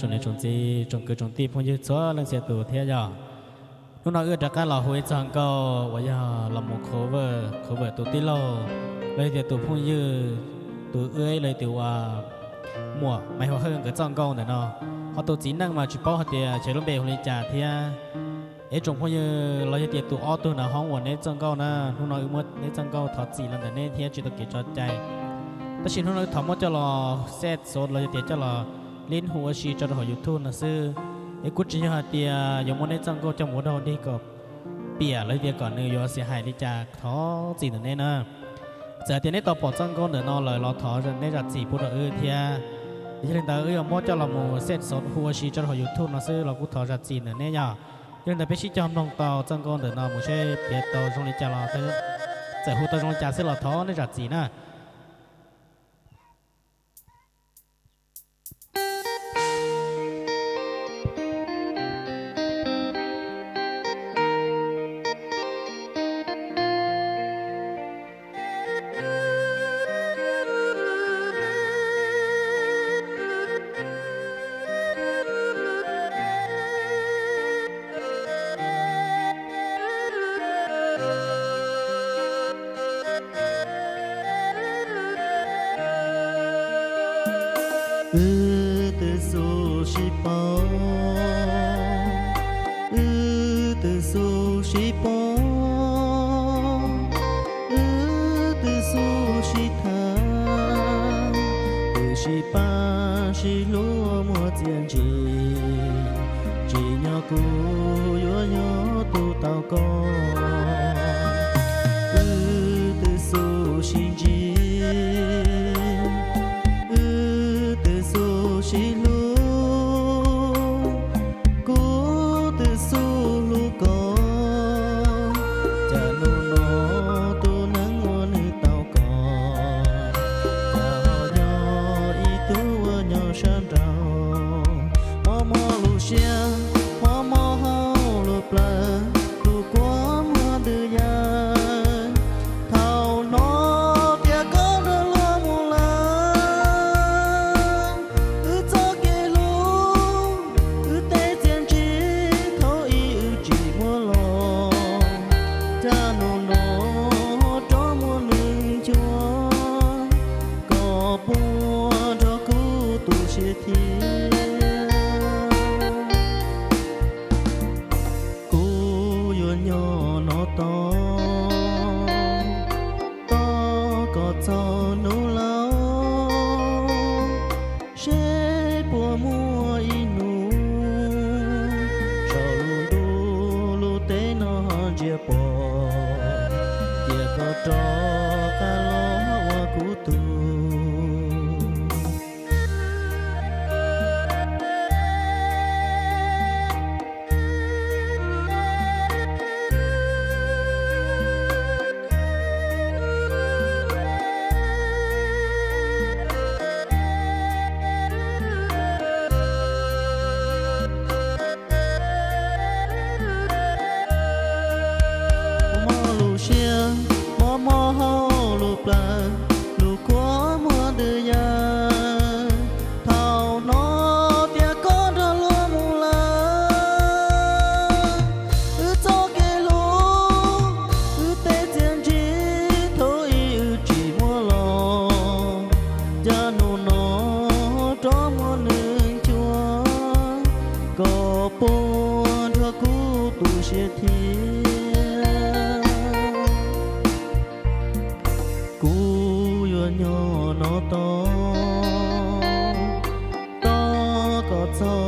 จนในจงจีจงกกิดจงตีพงยืดเรื่องเสียตัวเทียะนุ่นน้อยเอื้อจักการหล่อหัวยจังก็วายาลำมงโคเวอร์โคเวอร์ตัวตีโลเลยเสียตัวพงยืดตัวเอ้อเลยตัวหมวกไม่หัวเฮิร์นเกิดจังก็เนาะเพราะตัวจีนั่งมาจีบพ่อเทียเฉลิมเบลคนนี้จ่าเทียเอ๋จงพงยืดเราจะเตี๋ยตัวออตัวหน่ะห้องหันในจังก็นะนุ่นน้อยเมื่อในจังก็ถอดสีนังแต่เนี่ยเทียจิตตะเกียจใจแต่ชินนุนเราถมว่าจะรอเซตโซนเราจะเตี๋ยจะรอลิ้นหัวชีจอดหอยุดทุ่นนะซื้อไอ้กุจิยหาเตียยมในจังก็จะหมดอาดีก็เปียเลยเดียก่อนเนื้อยอเสียหายที่จากท้อจีนแน่นะจะเตียในต่อปอดจังก็เดินนอนเลยรอท้อจะได้จัดสีพุทธเออเทียยี่เรนเตอเออมอจะละมูเส้นสดหัวชีจอดหอยุดทุ่นนะซื้อเรากุท้อจัดจีนแน่ยาเรื่องแต่ไปชี้จอมนองต่อจังก็เดินนอนหมูเช่เปียโตจงลิจาราเตอจะหูตจงลิจาเสียรอท้อในจัดสีนะ我就是宝，我就是宝，我就是他，我是宝，是罗摩天帝，天帝呀，我有有徒，他有。từ xu mò lù bờ lù quá mùa đưa thao nó tia có đỡ lúa mù la cho kê lô ư tê tiền chi thôi ư chỉ mua lò gia nụ nó cho mua nương chúa có bố thơ cú tù xe thiên